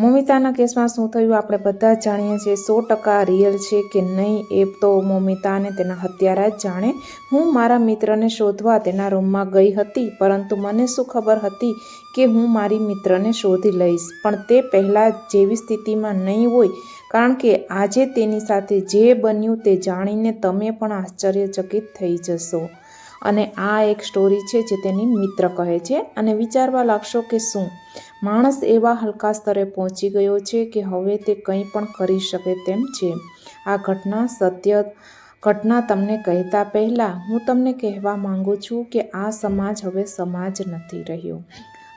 મોમિતાના કેસમાં શું થયું? આપણે બધા જાણીએ છીએ સો ટકા રિયલ છે કે નહીં. એ તો મોમિતા અને તેના હત્યારા જ જાણે. હું મારા મિત્રને શોધવા તેના રૂમમાં ગઈ હતી, પરંતુ મને શું ખબર હતી કે હું મારી મિત્રને શોધી લઈશ? પણ તે પહેલાં જેવી સ્થિતિમાં નહીં હોય. કારણ કે આજે તેની સાથે જે બન્યું તે જાણીને તમે પણ આશ્ચર્યચકિત થઈ જશો. અને આ એક સ્ટોરી છે જે તેની મિત્ર કહે છે અને વિચારવા લાગશો કે શું? માણસ એવા હલકા સ્તરે પહોંચી ગયો છે કે હવે તે કંઈ પણ કરી શકે તેમ છે. આ ઘટના સત્ય ઘટના તમને કહેતા પહેલાં હું તમને કહેવા માંગુ છું કે આ સમાજ હવે સમાજ નથી રહ્યો.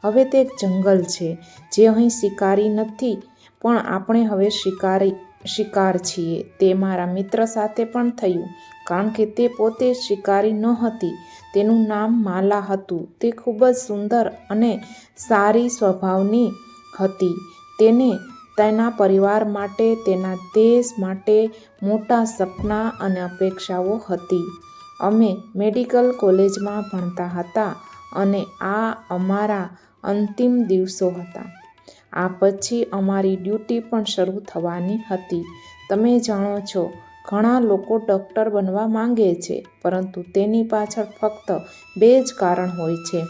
હવે તે એક જંગલ છે, જે અહીં શિકારી નથી, પણ આપણે હવે શિકારી, શિકાર છીએ. તે મારા મિત્ર સાથે પણ થયું. કારણ કે તે પોતે શિકારી ન હતી. તેનું નામ માલા હતું. તે ખૂબ જ સુંદર અને સારી સ્વભાવની હતી. તેને તેના પરિવાર માટે, તેના દેશ માટે મોટા સપના અને અપેક્ષાઓ હતી. અમે મેડિકલ કોલેજમાં ભણતા હતા અને આ અમારા અંતિમ દિવસો હતા. આ પછી અમારી ડ્યુટી પણ શરૂ થવાની હતી. તમે જાણો છો ઘણા લોકો ડૉક્ટર બનવા માંગે છે, પરંતુ તેની પાછળ ફક્ત બે જ કારણ હોય છે.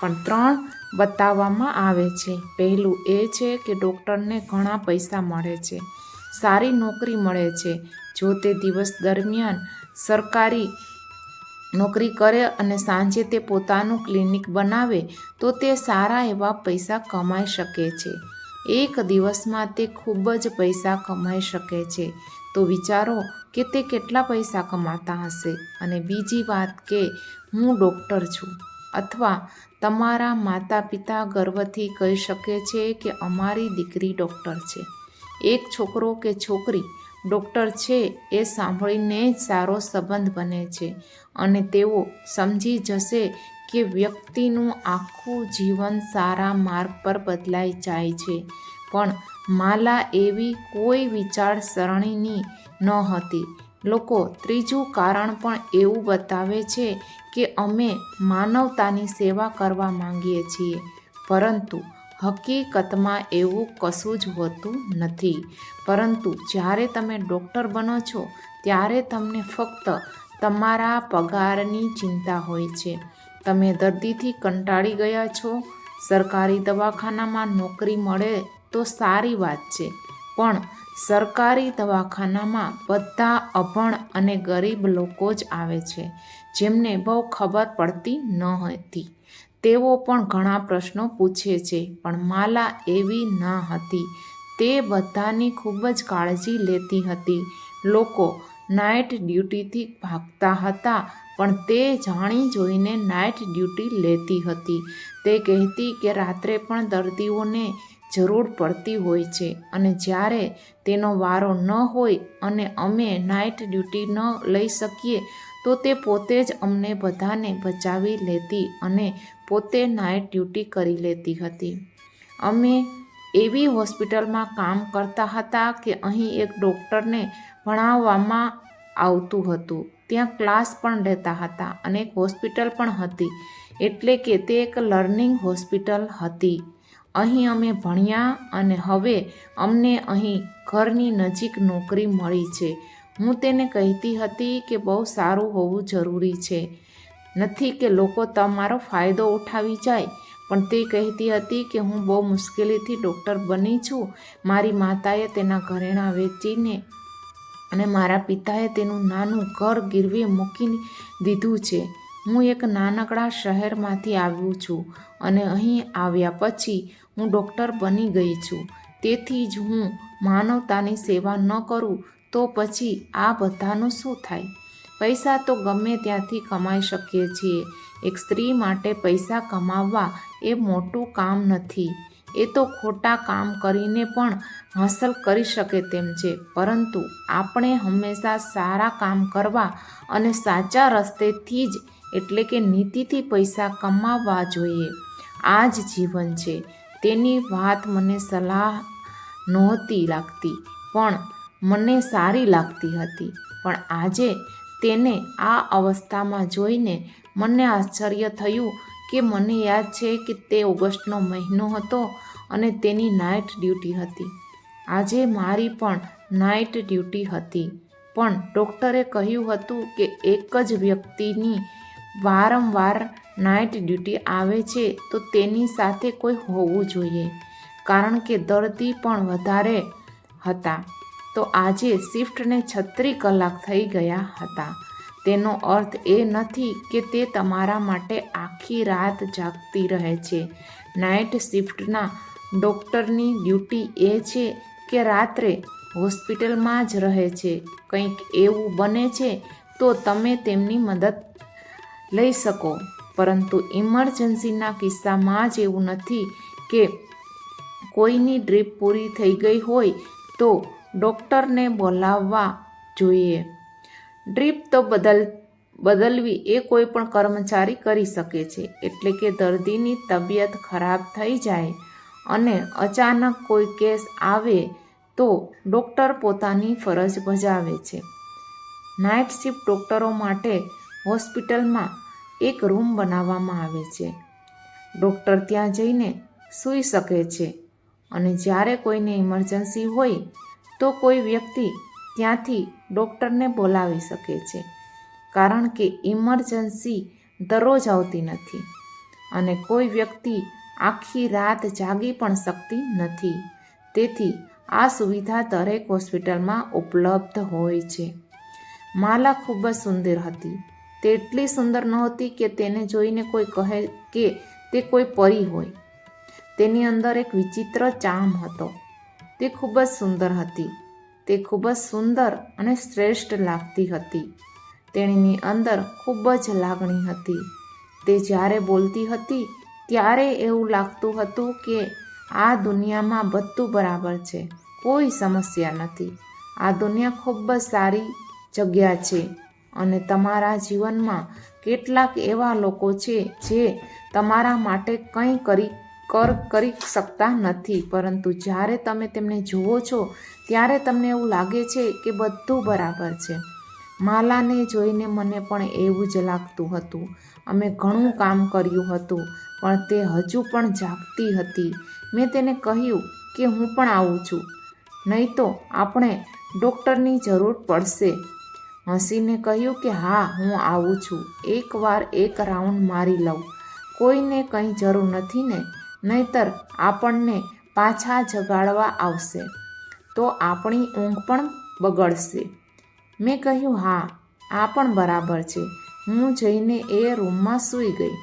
પણ ત્રણ બતાવવામાં આવે છે. પહેલું એ છે કે ડૉક્ટરને ઘણા પૈસા મળે છે. સારી નોકરી મળે છે. જો તે દિવસ દરમિયાન સરકારી નોકરી કરે અને સાંજે તે પોતાનું ક્લિનિક બનાવે, તો તે સારા એવા પૈસા કમાઈ શકે છે. એક દિવસમાં તે ખૂબ જ પૈસા કમાઈ શકે છે. તો વિચારો કે તે કેટલા પૈસા કમાતા હશે અને બીજી વાત કે હું ડૉક્ટર છું. અથવા તમારા માતા પિતા ગર્વથી કહી શકે છે કે અમારી દીકરી ડૉક્ટર છે. એક છોકરો કે છોકરી ડૉક્ટર છે એ સાંભળીને જ સારો સંબંધ બને છે અને તેઓ સમજી જશે કે વ્યક્તિનું આખું જીવન સારા માર્ગ પર બદલાઈ જાય છે. પણ માલા એવી કોઈ વિચારસરણીની ન હતી. લોકો ત્રીજું કારણ પણ એવું બતાવે છે કે અમે માનવતાની સેવા કરવા માંગીએ છીએ. પરંતુ હકીકતમાં એવું કશું જ હોતું નથી. પરંતુ જ્યારે તમે ડૉક્ટર બનો છો, ત્યારે તમને ફક્ત તમારા પગારની ચિંતા હોય છે. તમે દર્દીથી કંટાળી ગયા છો, સરકારી દવાખાનામાં નોકરી મળે તો સારી વાત છે. પણ સરકારી દવાખાનામાં બધા અભણ અને ગરીબ લોકો જ આવે છે, જેમને બહુ ખબર પડતી ન હતી. તેઓ પણ ઘણા પ્રશ્નો પૂછે છે, પણ માલા એવી ન હતી. તે બધાની ખૂબ જ કાળજી લેતી હતી. લોકો નાઇટ ડ્યુટીથી ભાગતા હતા, પણ તે જાણી જોઈને નાઇટ ડ્યુટી લેતી હતી. તે કહેતી કે રાત્રે પણ દર્દીઓને જરૂર પડતી હોય છે અને જ્યારે તેનો વારો ન હોય અને અમે નાઇટ ડ્યુટી ન લઈ શકીએ, તો તે પોતે જ અમને બધાને બચાવી લેતી અને પોતે નાઇટ ડ્યુટી કરી લેતી હતી. અમે એવી હોસ્પિટલમાં કામ કરતા હતા કે અહીં એક ડૉક્ટરને ભણાવવામાં આવતું હતું. ત્યાં ક્લાસ પણ લેતા હતા અને એક હોસ્પિટલ પણ હતી. એટલે કે તે એક લર્નિંગ હોસ્પિટલ હતી. અહીં અમે ભણ્યા અને હવે અમને અહીં ઘરની નજીક નોકરી મળી છે. હું તેને કહેતી હતી કે બહુ સારું હોવું જરૂરી છે. નથી કે લોકો તમારો ફાયદો ઉઠાવી જાય, પણ તે કહેતી હતી કે હું બહુ મુશ્કેલીથી ડૉક્ટર બની છું. મારી માતાએ તેના ઘરેણાં વેચીને અને મારા પિતાએ તેનું નાનું ઘર ગીરવે મૂકી દીધું છે. હું એક નાનકડા શહેરમાંથી આવ્યું છું અને અહીં આવ્યા પછી હું ડૉક્ટર બની ગઈ છું. તેથી જ હું માનવતાની સેવા ન કરું તો પછી આ બધાનું શું થાય? પૈસા તો ગમે ત્યાંથી કમાઈ શકીએ છીએ. એક સ્ત્રી માટે પૈસા કમાવવા એ મોટું કામ નથી. એ તો ખોટા કામ કરીને પણ હાંસલ કરી શકે તેમ છે. પરંતુ આપણે હંમેશા સારા કામ કરવા અને સાચા રસ્તેથી જ એટલે કે નીતિથી પૈસા કમાવવા જોઈએ. આ જ જીવન છે. તેની વાત મને સલાહ નહોતી લાગતી, પણ મને સારી લાગતી હતી. પણ આજે તેને આ અવસ્થામાં જોઈને મને આશ્ચર્ય થયું કે મને યાદ છે કે તે ઓગસ્ટનો મહિનો હતો અને તેની નાઇટ ડ્યુટી હતી. આજે મારી પણ નાઇટ ડ્યુટી હતી, પણ ડૉક્ટરે કહ્યું હતું કે એક જ વ્યક્તિની વારંવાર નાઇટ ડ્યુટી આવે છે, તો તેની સાથે કોઈ હોવું જોઈએ, કારણ કે દર્દી પણ વધારે હતા. તો આજે શિફ્ટને છત્રી કલાક થઈ ગયા હતા. તેનો અર્થ એ નથી કે તે તમારા માટે આખી રાત જાગતી રહે છે. નાઇટ શિફ્ટના ડૉક્ટરની ડ્યુટી એ છે કે રાત્રે હોસ્પિટલમાં જ રહે છે. કંઈક એવું બને છે, તો તમે તેમની મદદ લઈ શકો. પરંતુ ઇમરજન્સીના કિસ્સામાં જ એવું નથી કે કોઈની ડ્રીપ પૂરી થઈ ગઈ હોય તો ડૉક્ટરને બોલાવવા જોઈએ. ડ્રીપ તો બદલ, બદલવી એ કોઈ પણ કર્મચારી કરી શકે છે, એટલે કે દર્દીની તબિયત ખરાબ થઈ જાય અને અચાનક કોઈ કેસ આવે તો ડૉક્ટર પોતાની ફરજ બજાવે છે. નાઇટ શિફ્ટ ડૉક્ટરો માટે હોસ્પિટલમાં એક રૂમ બનાવવામાં આવે છે. ડૉક્ટર ત્યાં જઈને સૂઈ શકે છે અને જ્યારે કોઈને ઇમરજન્સી હોય તો કોઈ વ્યક્તિ ત્યાંથી ડૉક્ટરને બોલાવી શકે છે, કારણ કે ઇમરજન્સી દરરોજ આવતી નથી અને કોઈ વ્યક્તિ આખી રાત જાગી પણ શકતી નથી. તેથી આ સુવિધા દરેક હોસ્પિટલમાં ઉપલબ્ધ હોય છે. માલા ખૂબ જ સુંદર હતી. તે એટલી સુંદર નહોતી કે તેને જોઈને કોઈ કહે કે તે કોઈ પરી હોય. તેની અંદર એક વિચિત્ર ચામ હતો. તે ખૂબ જ સુંદર હતી. તે ખૂબ જ સુંદર અને શ્રેષ્ઠ લાગતી હતી. તેણીની અંદર ખૂબ જ લાગણી હતી. તે જ્યારે બોલતી હતી, ત્યારે એવું લાગતું હતું કે આ દુનિયામાં બધું બરાબર છે. કોઈ સમસ્યા નથી. આ દુનિયા ખૂબ જ સારી જગ્યા છે. અને તમારા જીવનમાં કેટલાક એવા લોકો છે જે તમારા માટે કંઈ કરી, કર કરી શકતા નથી. પરંતુ જ્યારે તમે તેમને જુઓ છો, ત્યારે તમને એવું લાગે છે કે બધું બરાબર છે. માલાને જોઈને મને પણ એવું જ લાગતું હતું. અમે ઘણું કામ કર્યું હતું, પણ તે હજુ પણ જાગતી હતી. મેં તેને કહ્યું કે હું પણ આવું છું. નહીં તો આપણે ડૉક્ટરની જરૂર પડશે. હસીને કહ્યું કે, હા, હું આવું છું. એકવાર એક રાઉન્ડ મારી લઉં. કોઈને કંઈ જરૂર નથી ને? નહીતર આપણને પાછા જગાડવા આવશે. તો આપણી ઊંઘ પણ બગડશે. મેં કહ્યું, હા, આ પણ બરાબર છે. હું જઈને એ રૂમમાં સૂઈ ગઈ.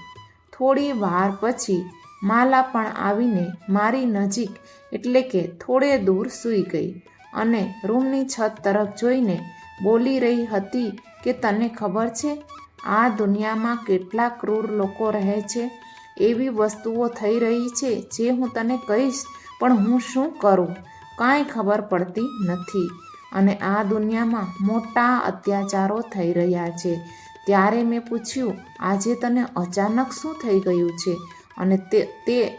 થોડી વાર પછી માલા પણ આવીને મારી નજીક એટલે કે થોડે દૂર સૂઈ ગઈ અને રૂમની છત તરફ જોઈને બોલી રહી હતી કે તને ખબર છે, આ દુનિયામાં કેટલા ક્રૂર લોકો રહે છે, એવી વસ્તુઓ થઈ રહી છે જે હું તને કહીશ, પણ હું શું કરું? કાંઈ ખબર પડતી નથી. અને આ દુનિયામાં મોટા અત્યાચારો થઈ રહ્યા છે. ત્યારે મેં પૂછ્યું, આજે તને અચાનક શું થઈ ગયું છે? અને તે તે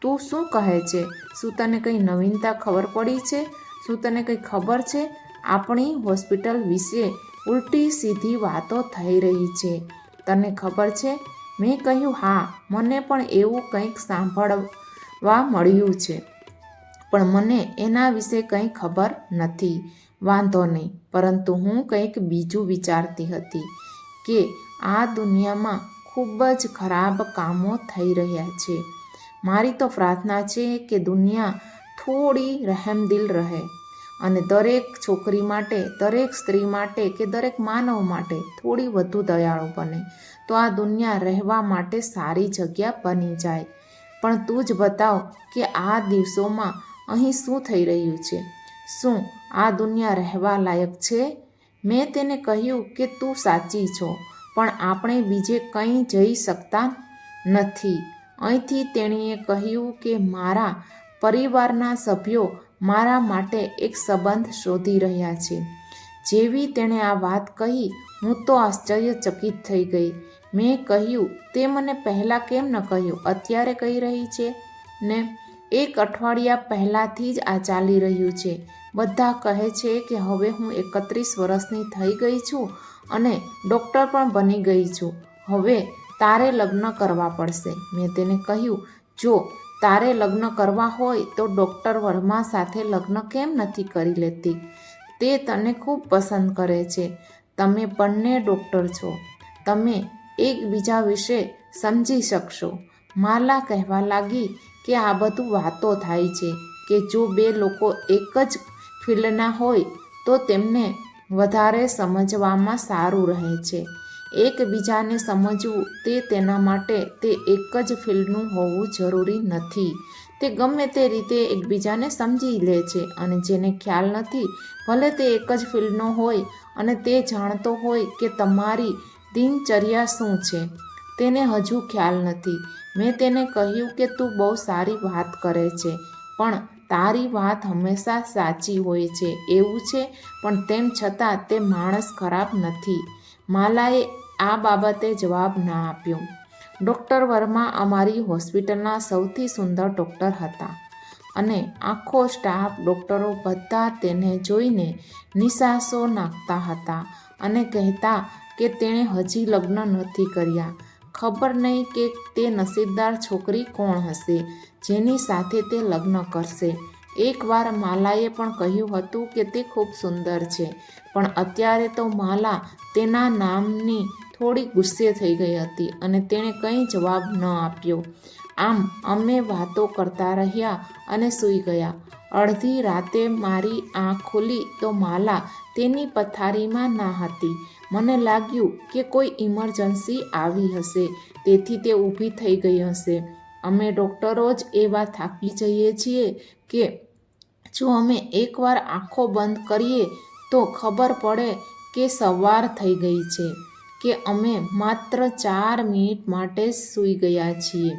તું શું કહે છે? શું તને કંઈ નવીનતા ખબર પડી છે? શું તને કંઈ ખબર છે? આપણી હોસ્પિટલ વિશે ઉલટી સીધી વાતો થઈ રહી છે. તને ખબર છે? મેં કહ્યું, હા, મને પણ એવું કંઈક સાંભળવા મળ્યું છે. પણ મને એના વિશે કંઈ ખબર નથી. વાંધો નહીં. પરંતુ હું કંઈક બીજું વિચારતી હતી કે આ દુનિયામાં ખૂબ જ ખરાબ કામો થઈ રહ્યા છે. મારી તો પ્રાર્થના છે કે દુનિયા થોડી રહેમદિલ રહે. અને દરેક છોકરી માટે, દરેક સ્ત્રી માટે કે દરેક માનવ માટે થોડી વધુ દયાળુ બને. તો આ દુનિયા રહેવા માટે સારી જગ્યા બની જાય. પણ તું જ બતાવ કે આ દિવસોમાં અહીં શું થઈ રહ્યું છે? શું આ દુનિયા રહેવા લાયક છે? મેં તેને કહ્યું કે તું સાચી છો, પણ આપણે બીજે કંઈ જઈ શકતા નથી. અહીંથી તેણીએ કહ્યું કે મારા પરિવારના સભ્યો મારા માટે એક સંબંધ શોધી રહ્યા છે. જેવી તેણે આ વાત કહી, હું તો આશ્ચર્યચકિત થઈ ગઈ. મેં કહ્યું, તે મને પહેલાં કેમ ન કહ્યું? અત્યારે કહી રહી છે ને? એક અઠવાડિયા પહેલાંથી જ આ ચાલી રહ્યું છે. બધા કહે છે કે હવે હું એકત્રીસ વર્ષની થઈ ગઈ છું અને ડૉક્ટર પણ બની ગઈ છું. હવે તારે લગ્ન કરવા પડશે. મેં તેને કહ્યું, જો તારે લગ્ન કરવા હોય તો ડૉક્ટર વર્મા સાથે લગ્ન કેમ નથી કરી લેતી? તે તને ખૂબ પસંદ કરે છે. તમે બંને ડૉક્ટર છો. તમે એકબીજા વિશે સમજી શકશો. માલા કહેવા લાગી કે આ બધું વાતો થાય છે કે જો બે લોકો એક જ ફિલ્ડના હોય તો તેમને વધારે સમજવામાં સારું રહે છે. એકબીજાને સમજવું તે તેના માટે તે એક જ ફિલ્ડનું હોવું જરૂરી નથી. તે ગમે તે રીતે એકબીજાને સમજી લે છે અને જેને ખ્યાલ નથી, ભલે તે એક જ ફિલ્ડનો હોય અને તે જાણતો હોય કે તમારી દિનચર્યા શું છે, તેને હજુ ખ્યાલ નથી. મેં તેને કહ્યું કે તું બહુ સારી વાત કરે છે, પણ તારી વાત હંમેશા સાચી હોય છે, એવું છે, પણ તેમ છતાં તે માણસ ખરાબ નથી. માલાએ આ બાબતે જવાબ ના આપ્યો. ડૉક્ટર વર્મા અમારી હોસ્પિટલના સૌથી સુંદર ડૉક્ટર હતા અને આખો સ્ટાફ ડૉક્ટરો બધા તેને જોઈને નિશાસો નાખતા હતા અને કહેતા કે તેણે હજી લગ્ન નથી કર્યા. ખબર નહીં કે તે નસીબદાર છોકરી કોણ હશે, જેની સાથે તે લગ્ન કરશે. એકવાર માલાએ પણ કહ્યું હતું કે તે ખૂબ સુંદર છે, પણ અત્યારે તો માલા તેના નામની થોડી ગુસ્સે થઈ ગઈ હતી અને તેણે કંઈ જવાબ ન આપ્યો. આમ અમે વાતો કરતા રહ્યા અને સૂઈ ગયા. અડધી રાતે મારી આંખ ખુલી તો માલા તેની પથારીમાં ના હતી. મને લાગ્યું કે કોઈ ઇમરજન્સી આવી હશે, તેથી તે ઊભી થઈ ગઈ હશે. અમે ડૉક્ટરો જ એવા થાકી જઈએ છીએ કે જો અમે એકવાર આંખો બંધ કરીએ તો ખબર પડે કે સવાર થઈ ગઈ છે. કે અમે માત્ર ચાર મિનિટ માટે સૂઈ ગયા છીએ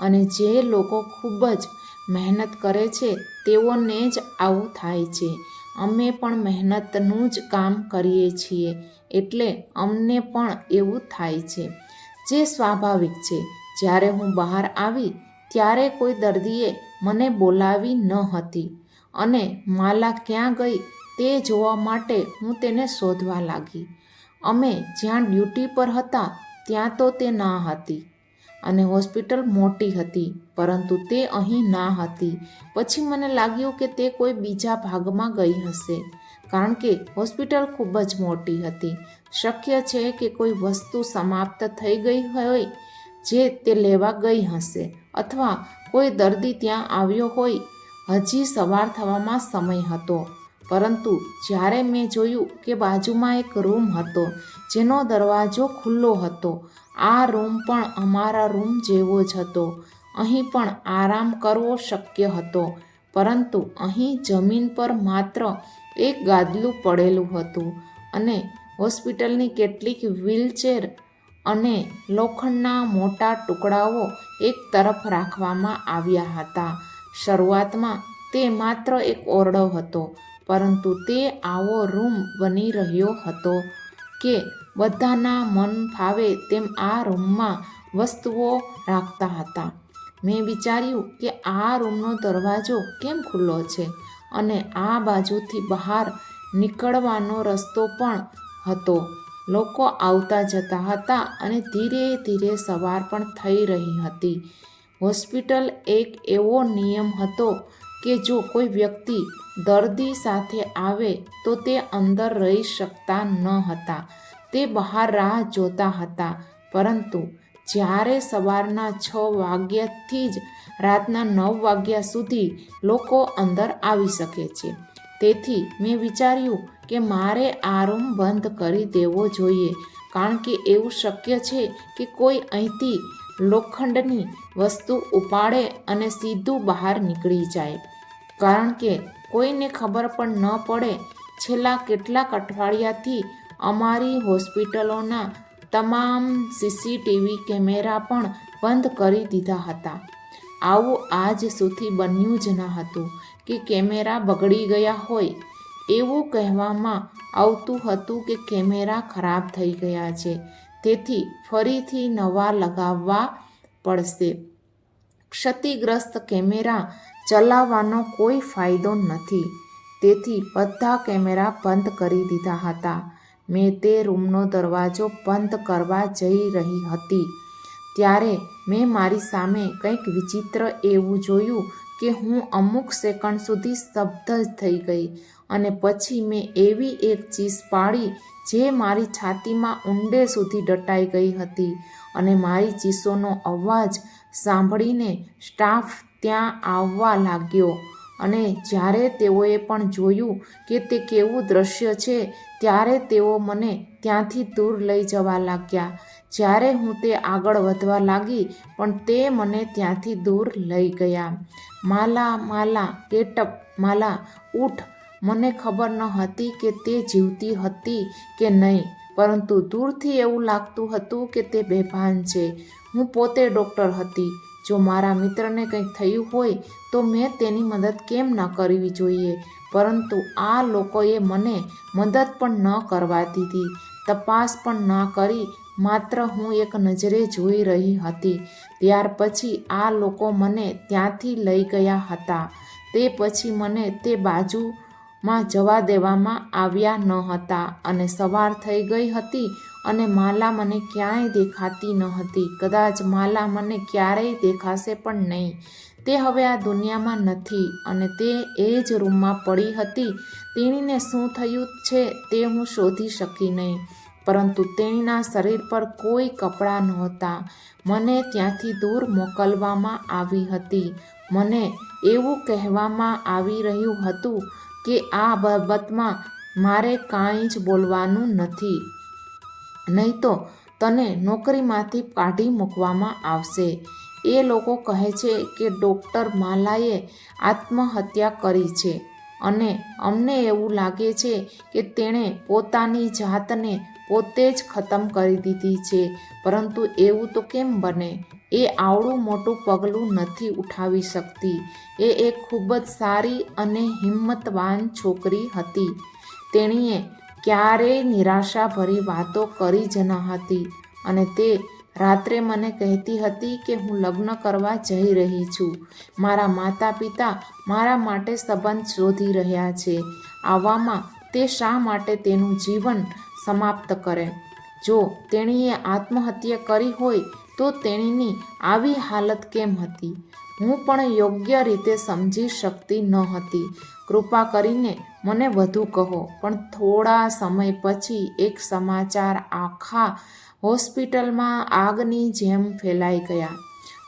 અને જે લોકો ખૂબ જ મહેનત કરે છે તેઓને જ આવું થાય છે. અમે પણ મહેનતનું જ કામ કરીએ છીએ એટલે અમને પણ એવું થાય છે. જે સ્વાભાવિક છે, જ્યારે હું બહાર આવી ત્યારે કોઈ દર્દીએ મને બોલાવી ન હતી અને માલા ક્યાં ગઈ તે જોવા માટે હું તેને શોધવા લાગી. અમે જ્યાં ડ્યુટી પર હતા, ત્યાં તો તે ના હતી અને હોસ્પિટલ મોટી હતી, પરંતુ તે અહીં ના હતી. પછી મને લાગ્યું કે તે કોઈ બીજા ભાગમાં ગઈ હશે, કારણ કે હોસ્પિટલ ખૂબ જ મોટી હતી. શક્ય છે કે કોઈ વસ્તુ સમાપ્ત થઈ ગઈ હોય જે તે લેવા ગઈ હશે, અથવા કોઈ દર્દી ત્યાં આવ્યો હોય. હજી સવાર થવામાં સમય હતો. પરંતુ જ્યારે મેં જોયું કે બાજુમાં એક રૂમ હતો, જેનો દરવાજો ખુલ્લો હતો, આ રૂમ પણ અમારા રૂમ જેવો જ હતો. અહીં પણ આરામ કરવો શક્ય હતો, પરંતુ અહીં જમીન પર માત્ર એક ગાદલું પડેલું હતું અને હોસ્પિટલની કેટલીક વ્હીલચેર અને લોખંડના મોટા ટુકડાઓ એક તરફ રાખવામાં આવ્યા હતા. શરૂઆતમાં તે માત્ર એક ઓરડો હતો પરંતુ તે આવો રૂમ બની રહ્યો હતો કે બધાના મન ફાવે તેમ આ રૂમમાં વસ્તુઓ રાખતા હતા. મેં વિચાર્યું કે આ રૂમનો દરવાજો કેમ ખુલ્લો છે અને આ બાજુથી બહાર નીકળવાનો રસ્તો પણ હતો. લોકો આવતા જતા હતા અને ધીરે ધીરે સવાર પણ થઈ રહી હતી. હોસ્પિટલ એક એવો નિયમ હતો કે જો કોઈ વ્યક્તિ દર્દી સાથે આવે તો તે અંદર રહી શકતા ન હતા. તે બહાર રાહ જોતા હતા. પરંતુ જ્યારે સવારના છ વાગ્યાથી જ રાતના નવ વાગ્યા સુધી લોકો અંદર આવી શકે છે. તેથી મેં વિચાર્યું કે મારે આ રૂમ બંધ કરી દેવો જોઈએ, કારણ કે એવું શક્ય છે કે કોઈ અહીંથી લોખંડની વસ્તુ ઉપાડે અને સીધું બહાર નીકળી જાય. કારણ કે કોઈને ખબર પણ ન પડે, છેલ્લા કેટલાક અઠવાડિયાથી અમારી હોસ્પિટલોના તમામ સીસીટીવી કેમેરા પણ બંધ કરી દીધા હતા. આવું આજ સુધી બન્યું જ ન હતું કે કેમેરા બગડી ગયા હોય, એવું કહેવામાં આવતું હતું કે કેમેરા ખરાબ થઈ ગયા છે. તેથી ફરીથી નવા લગાવવા પડશે. ક્ષતિગ્રસ્ત કેમેરા ચલાવવાનો કોઈ ફાયદો નથી. તેથી બધા કેમેરા બંધ કરી દીધા હતા. મેં તે રૂમનો દરવાજો બંધ કરવા જઈ રહી હતી. ત્યારે મેં મારી સામે કંઈક વિચિત્ર એવું જોયું કે હું અમુક સેકન્ડ સુધી સ્તબ્ધ જ થઈ ગઈ અને પછી મેં એવી એક ચીસ પાડી જે મારી છાતીમાં ઊંડે સુધી દટાઈ ગઈ હતી અને મારી ચીસોનો અવાજ સાંભળીને સ્ટાફ ત્યાં આવવા લાગ્યો અને જ્યારે તેઓએ પણ જોયું કે તે કેવું દ્રશ્ય છે, ત્યારે તેઓ મને ત્યાંથી દૂર લઈ જવા લાગ્યા. જ્યારે હું તે આગળ વધવા લાગી, પણ તે મને ત્યાંથી દૂર લઈ ગયા. માલા માલા, કેટપ, માલા, ઉઠ. મને ખબર ન હતી કે તે જીવતી હતી કે નહીં, પરંતુ દૂરથી એવું લાગતું હતું કે તે બેભાન છે. હું પોતે ડૉક્ટર હતી. જો મારા મિત્રને કંઈક થયું હોય, તો મેં તેની મદદ કેમ ન કરવી જોઈએ? પરંતુ આ લોકોએ મને મદદ પણ ન કરવા દીધી. તપાસ પણ ન કરી, માત્ર હું એક નજરે જોઈ રહી હતી. ત્યાર પછી આ લોકો મને ત્યાંથી લઈ ગયા હતા. તે પછી મને તે બાજુમાં જવા દેવામાં આવ્યા ન હતા અને સવાર થઈ ગઈ હતી અને માલા મને ક્યાંય દેખાતી ન હતી. કદાચ માલા મને ક્યારેય દેખાશે પણ નહીં. તે હવે આ દુનિયામાં નથી અને તે એ જ રૂમમાં પડી હતી. તેણીને શું થયું છે તે હું શોધી શકી નહીં. પરંતુ તેણીના શરીર પર કોઈ કપડાં નહોતા. મને ત્યાંથી દૂર મોકલવામાં આવી હતી. મને એવું કહેવામાં આવી રહ્યું હતું કે આ બાબતમાં મારે કાંઈ જ બોલવાનું નથી. નહીં તો તને નોકરીમાંથી કાઢી મૂકવામાં આવશે. એ લોકો કહે છે કે ડૉક્ટર માલાએ આત્મહત્યા કરી છે અને અમને એવું લાગે છે કે તેણે પોતાની જાતને પોતે જ ખતમ કરી દીધી છે, પરંતુ એવું તો કેમ બને? એ આવડું મોટું પગલું નથી ઉઠાવી શકતી. એ એક ખૂબ જ સારી અને હિંમતવાન છોકરી હતી. તેણીએ ક્યારેય નિરાશાભરી વાતો કરી જ ન હતી અને તે રાત્રે મને કહેતી હતી કે હું લગ્ન કરવા જઈ રહી છું. મારા માતા પિતા મારા માટે સંબંધ શોધી રહ્યા છે. આવામાં તે શા માટે તેનું જીવન સમાપ્ત કરે? જો તેણીએ આત્મહત્યા કરી હોય તો તેણીની આવી હાલત કેમ હતી? હું પણ યોગ્ય રીતે સમજી શકતી ન હતી. કૃપા કરીને મને વધુ કહો. પણ થોડા સમય પછી એક સમાચાર આખા હોસ્પિટલમાં આગની જેમ ફેલાઈ ગયા.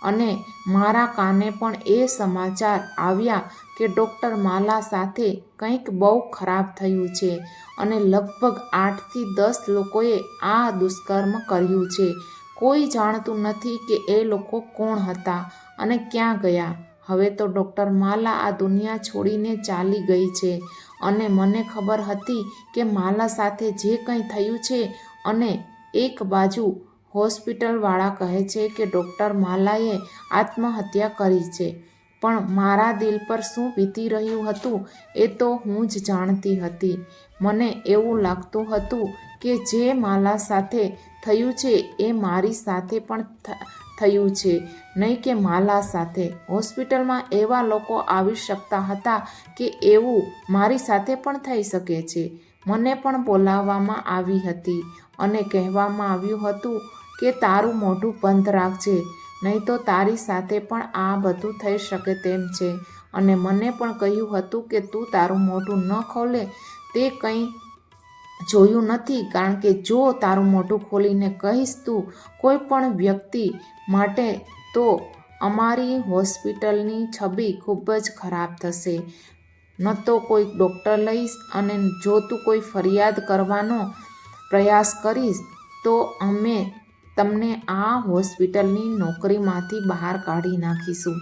અને મારા કાને પણ એ સમાચાર આવ્યા કે ડૉક્ટર માલા સાથે કંઈક બહુ ખરાબ થયું છે અને લગભગ આઠથી દસ લોકોએ આ દુષ્કર્મ કર્યું છે. કોઈ જાણતું નથી કે એ લોકો કોણ હતા અને ક્યાં ગયા. હવે તો ડૉક્ટર માલા આ દુનિયા છોડીને ચાલી ગઈ છે. અને મને ખબર હતી કે માલા સાથે જે કંઈ થયું છે અને એક બાજુ હોસ્પિટલવાળા કહે છે કે ડૉક્ટર માલાએ આત્મહત્યા કરી છે. પણ મારા દિલ પર શું વીતી રહ્યું હતું એ તો હું જ જાણતી હતી. મને એવું લાગતું હતું કે જે માલા સાથે થયું છે એ મારી સાથે પણ થયું છે. નહીં કે માલા સાથે. હોસ્પિટલમાં એવા લોકો આવી શકતા હતા કે એવું મારી સાથે પણ થઈ શકે છે. મને પણ બોલાવવામાં આવી હતી અને કહેવામાં આવ્યું હતું કે તારું મોઢું બંધ રાખજે, નહીં તો તારી સાથે પણ આ બધું થઈ શકે તેમ છે. અને મને પણ કહ્યું હતું કે તું તારું મોઢું ન ખોલે, તે કંઈ જોયું નથી. કારણ કે જો તારું મોઢું ખોલીને કહીશ તું, કોઈ પણ વ્યક્તિ માટે તો અમારી હોસ્પિટલની છબી ખૂબ જ ખરાબ થશે. ન તો કોઈ ડૉક્ટર લઈશ અને જો તું કોઈ ફરિયાદ કરવાનો પ્રયાસ કરીશ, તો અમે તમને આ હોસ્પિટલની નોકરીમાંથી બહાર કાઢી નાખીશું.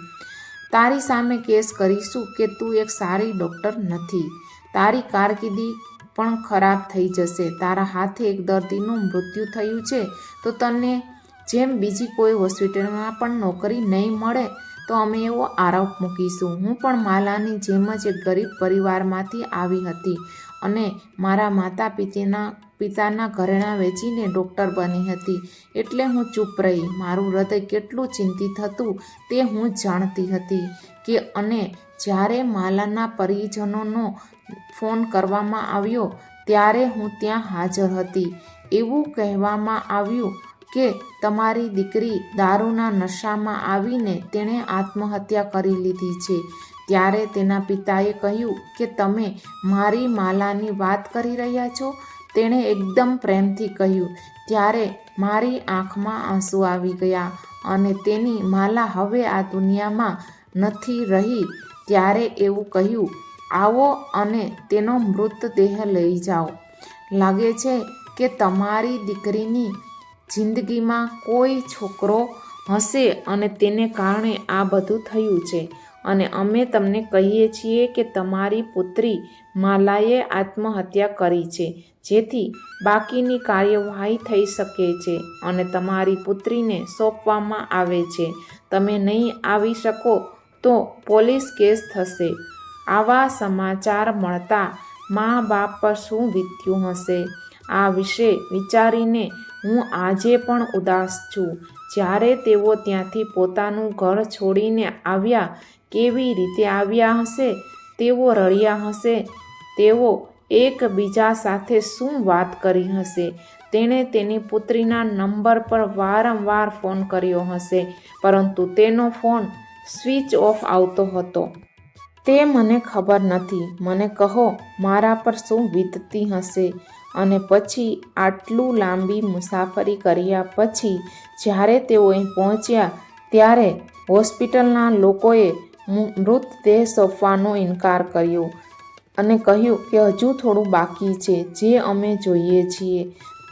તારી સામે કેસ કરીશું કે તું એક સારી ડૉક્ટર નથી. તારી કારકિર્દી પણ ખરાબ થઈ જશે. તારા હાથે એક દર્દીનું મૃત્યુ થયું છે, તો તને જેમ બીજી કોઈ હોસ્પિટલમાં પણ નોકરી નહીં મળે, તો અમે એવો આરોપ મૂકીશું. હું પણ માલાની જેમ જ એક ગરીબ પરિવારમાંથી આવી હતી અને મારા માતા પિતાના પિતાના ઘરેણાં વેચીને ડૉક્ટર બની હતી. એટલે હું ચૂપ રહી. મારું હૃદય કેટલું ચિંતિત હતું તે હું જાણતી હતી કે અને જ્યારે માલાના પરિજનોનો ફોન કરવામાં આવ્યો, ત્યારે હું ત્યાં હાજર હતી. એવું કહેવામાં આવ્યું કે તમારી દીકરી દારૂના નશામાં આવીને તેણે આત્મહત્યા કરી લીધી છે. ત્યારે તેના પિતાએ કહ્યું કે તમે મારી માલાની વાત કરી રહ્યા છો? તેણે એકદમ પ્રેમથી કહ્યું, ત્યારે મારી આંખમાં આંસુ આવી ગયા અને તેની માલા હવે આ દુનિયામાં નથી રહી ત્યારે એવું કહ્યું, આવો અને તેનો મૃતદેહ લઈ જાઓ. લાગે છે કે તમારી દીકરીની જિંદગીમાં કોઈ છોકરો હશે અને તેને કારણે આ બધું થયું છે. અને અમે તમને કહીએ છીએ કે તમારી પુત્રી માલાએ આત્મહત્યા કરી છે, જેથી બાકીની કાર્યવાહી થઈ શકે છે અને તમારી પુત્રીને સોંપવામાં આવે છે. તમે નહીં આવી શકો તો પોલીસ કેસ થશે. આવા સમાચાર મળતા મા બાપ પર શું વીત્યું હશે? આ વિશે વિચારીને હું આજે પણ ઉદાસ છું. જ્યારે તેઓ ત્યાંથી પોતાનું ઘર છોડીને આવ્યા, કેવી રીતે આવ્યા હશે? તેઓ રડ્યા હશે. તેઓ એકબીજા સાથે શું વાત કરી હશે? તેણે તેની પુત્રીના નંબર પર વારંવાર ફોન કર્યો હશે, પરંતુ તેનો ફોન સ્વિચ ઓફ આવતો હતો. તે મને ખબર નથી. મને કહો, મારા પર શું વીતતી હશે? અને પછી આટલું લાંબી મુસાફરી કર્યા પછી જ્યારે તેઓ અહીં પહોંચ્યા ત્યારે હોસ્પિટલના લોકોએ મૃતદેહ સોંપવાનો ઇનકાર કર્યો અને કહ્યું કે હજુ થોડું બાકી છે, જે અમે જોઈએ છીએ.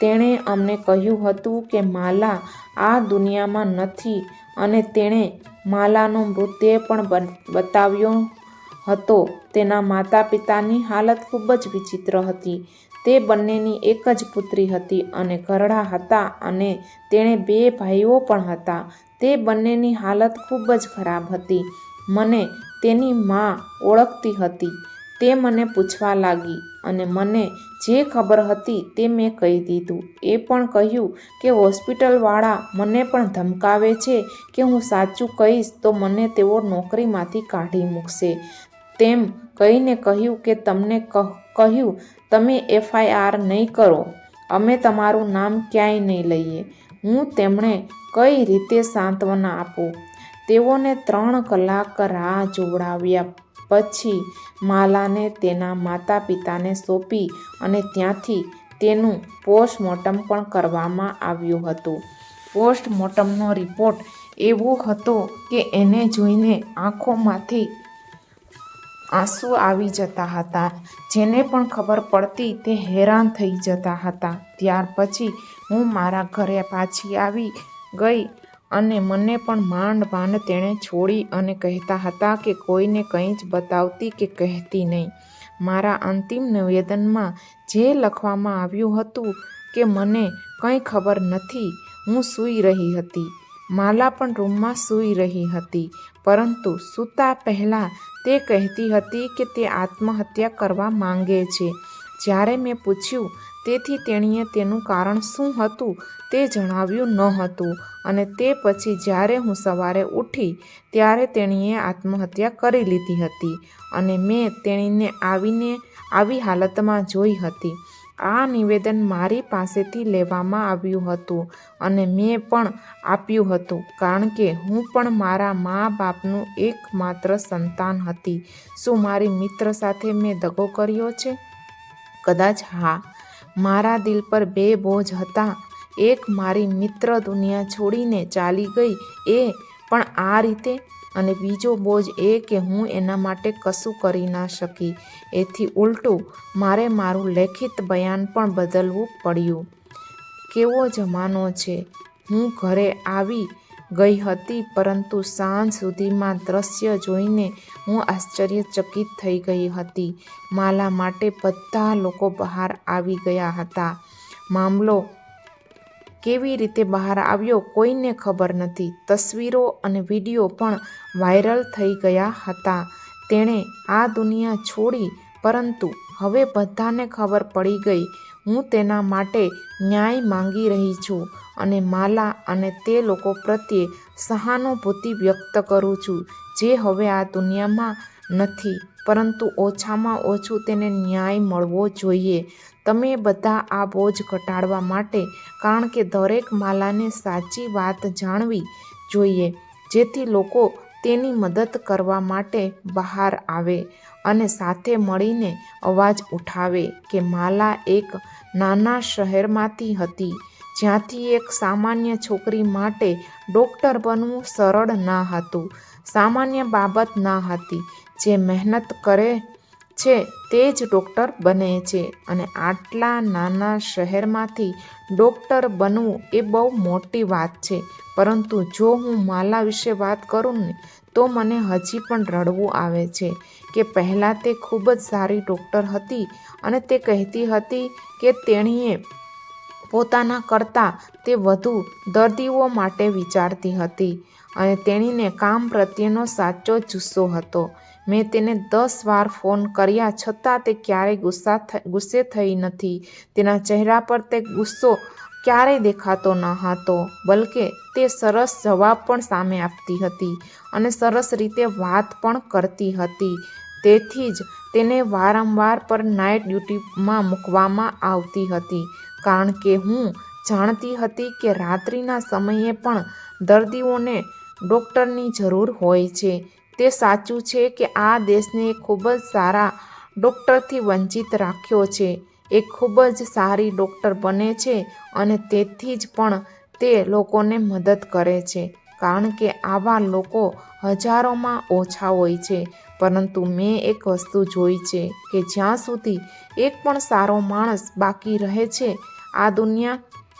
તેણે અમને કહ્યું હતું કે માલા આ દુનિયામાં નથી અને તેણે માલાનો મૃતદેહ પણ બતાવ્યો હતો. તેના માતા પિતાની હાલત ખૂબ જ વિચિત્ર હતી. તે બંનેની એક જ પુત્રી હતી અને ઘરડા હતા અને તેણે બે ભાઈઓ પણ હતા. તે બંનેની હાલત ખૂબ જ ખરાબ હતી. મને તેની મા ઓળખતી હતી. તે મને પૂછવા લાગી અને મને જે ખબર હતી તે મેં કહી દીધું. એ પણ કહ્યું કે હોસ્પિટલવાળા મને પણ ધમકાવે છે કે હું સાચું કહીશ તો મને તેઓ નોકરીમાંથી કાઢી મૂકશે. તેમ કહીને કહ્યું કે તમને કહ્યું તમે એફઆઈઆર નહીં કરો. અમે તમારું નામ ક્યાંય નહીં લઈએ. હું તેમણે કઈ રીતે સાંત્વના આપું? તેઓને ત્રણ કલાક રાહ જોવડાવ્યા પછી માલાને તેના માતા પિતાને સોંપી અને ત્યાંથી તેનું પોસ્ટમોર્ટમ પણ કરવામાં આવ્યું હતું. પોસ્ટમોર્ટમનો રિપોર્ટ એવો હતો કે એને જોઈને આંખોમાંથી આંસુ આવી જતા હતા. જેને પણ ખબર પડતી તે હેરાન થઈ જતા હતા. ત્યાર પછી હું મારા ઘરે પાછી આવી ગઈ અને મને પણ માંડ માંડ તેણે છોડી અને કહેતા હતા કે કોઈને કંઈ જ બતાવતી કે કહેતી નહીં. મારા અંતિમ નિવેદનમાં જે લખવામાં આવ્યું હતું કે મને કંઈ ખબર નથી, હું સૂઈ રહી હતી. માલા પણ રૂમમાં સૂઈ રહી હતી. પરંતુ સૂતા પહેલાં તે કહેતી હતી કે તે આત્મહત્યા કરવા માંગે છે. જ્યારે મેં પૂછ્યું, તેથી તેણીએ તેનું કારણ શું હતું? તે જણાવ્યું ન હતું. અને તે પછી જ્યારે હું સવારે ઉઠી, ત્યારે તેણીએ આત્મહત્યા કરી લીધી હતી અને મેં તેણીને આવીને આવી હાલતમાં જોઈ હતી. આ નિવેદન મારી પાસેથી લેવામાં આવ્યું હતું અને મેં પણ આપ્યું હતું, કારણ કે હું પણ મારા મા બાપનું એકમાત્ર સંતાન હતી. શું મારી મિત્ર સાથે મેં દગો કર્યો છે? કદાચ હા. મારા દિલ પર બે બોજ હતા. એક મારી મિત્ર દુનિયા છોડીને ચાલી ગઈ એ પણ આ રીતે અને બીજો બોજ એ કે હું એના માટે કશું કરી ના શકી. એથી ઉલટું મારે મારું લેખિત બયાન પણ બદલવું પડ્યું. કેવો જમાનો છે. હું ઘરે આવી ગઈ હતી, પરંતુ સાંજ સુધીમાં દ્રશ્ય જોઈને હું આશ્ચર્યચકિત થઈ ગઈ હતી. માલા માટે બધા લોકો બહાર આવી ગયા હતા. મામલો કેવી રીતે બહાર આવ્યો કોઈને ખબર નથી. તસવીરો અને વીડિયો પણ વાયરલ થઈ ગયા હતા. તેણે આ દુનિયા છોડી, પરંતુ હવે બધાને ખબર પડી ગઈ. હું તેના માટે ન્યાય માંગી રહી છું અને માલા અને તે લોકો પ્રત્યે સહાનુભૂતિ વ્યક્ત કરું છું, જે હવે આ દુનિયામાં નથી, પરંતુ ઓછામાં ઓછું તેને ન્યાય મળવો જોઈએ. તમે બધા આ બોજ ઘટાડવા માટે, કારણ કે દરેક માલાને સાચી વાત જાણવી જોઈએ, જેથી લોકો તેની મદદ કરવા માટે બહાર આવે અને સાથે મળીને અવાજ ઉઠાવે કે માલા એક નાના શહેરમાંથી હતી, જ્યાંથી એક સામાન્ય છોકરી માટે ડૉક્ટર બનવું સરળ ન હતું, સામાન્ય બાબત ન હતી, જે મહેનત કરે છે તે જ ડૉક્ટર બને છે અને આટલા નાના શહેરમાંથી ડૉક્ટર બનવું એ બહુ મોટી વાત છે. પરંતુ જો હું માલા વિશે વાત કરું ને, તો મને હજી પણ રડવું આવે છે કે પહેલાં તે ખૂબ જ સારી ડૉક્ટર હતી અને તે કહેતી હતી કે તેણીએ પોતાના કરતાં તે વધુ દર્દીઓ માટે વિચારતી હતી અને તેણીને કામ પ્રત્યેનો સાચો જુસ્સો હતો. મેં તેને દસ વાર ફોન કર્યા છતાં તે ક્યારેય ગુસ્સા ગુસ્સે થઈ નથી. તેના ચહેરા પર તે ગુસ્સો ક્યારેય દેખાતો ન હતો, બલકે તે સરસ જવાબ પણ સામે આપતી હતી અને સરસ રીતે વાત પણ કરતી હતી. તેથી જ તેને વારંવાર પર નાઇટ ડ્યુટીમાં મૂકવામાં આવતી હતી, કારણ કે હું જાણતી હતી કે રાત્રિના સમયે પણ દર્દીઓને ડૉક્ટરની જરૂર હોય છે. તે સાચું છે કે આ દેશને ખૂબ જ સારા ડૉક્ટરથી વંચિત રાખ્યો છે. એ ખૂબ જ સારી ડૉક્ટર બને છે અને તેથી જ પણ તે લોકોને મદદ કરે છે. કારણ કે આવા લોકો હજારોમાં ઓછા હોય છે. પરંતુ મેં એક વસ્તુ જોઈ છે કે જ્યાં સુધી એક પણ સારો માણસ બાકી રહે છે, આ દુનિયા,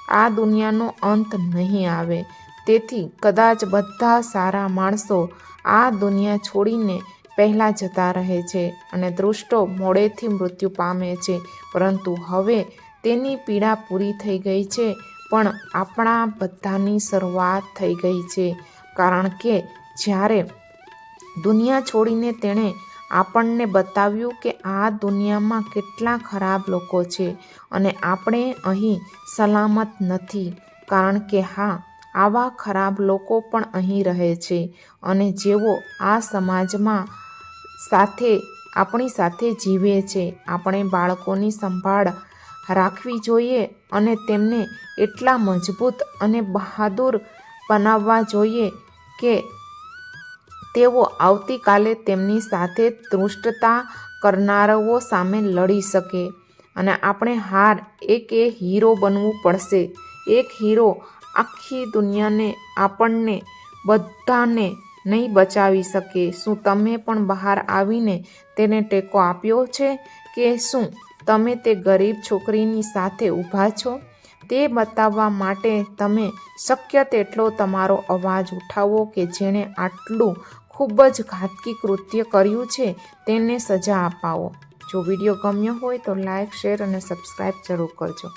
આ દુનિયાનો અંત નહીં આવે. તેથી કદાચ બધા સારા માણસો આ દુનિયા છોડીને પહેલાં જતા રહે છે અને દૃષ્ટો મોડેથી મૃત્યુ પામે છે. પરંતુ હવે તેની પીડા પૂરી થઈ ગઈ છે, પણ આપણા બધાની શરૂઆત થઈ ગઈ છે. કારણ કે જ્યારે દુનિયા છોડીને તેણે આપણને બતાવ્યું કે આ દુનિયામાં કેટલા ખરાબ લોકો છે અને આપણે અહીં સલામત નથી, કારણ કે હા આવા ખરાબ લોકો પણ અહીં રહે છે અને જેઓ આ સમાજમાં સાથે, આપણી સાથે જીવે છે. આપણે બાળકોની સંભાળ રાખવી જોઈએ અને તેમને એટલા મજબૂત અને બહાદુર બનાવવા જોઈએ કે તેઓ આવતીકાલે તેમની સાથે તૃષ્ટતા કરનારાઓ સામે લડી શકે. અને આપણે હાર, એક એ હીરો બનવું પડશે. એક હીરો આખી દુનિયાને, આપણને, બધાને નહીં બચાવી શકે. શું તમે પણ બહાર આવીને તેને ટેકો આપ્યો છે કે શું તમે તે ગરીબ છોકરીની સાથે ઊભા છો? તે બતાવવા માટે તમે શક્ય તેટલો તમારો અવાજ ઉઠાવો કે જેણે આટલું ખૂબ જ ઘાતકી કૃત્ય કર્યું છે તેને સજા અપાવો. જો વીડિયો ગમ્યો હોય તો લાઇક શેર અને સબસ્ક્રાઈબ જરૂર કરજો.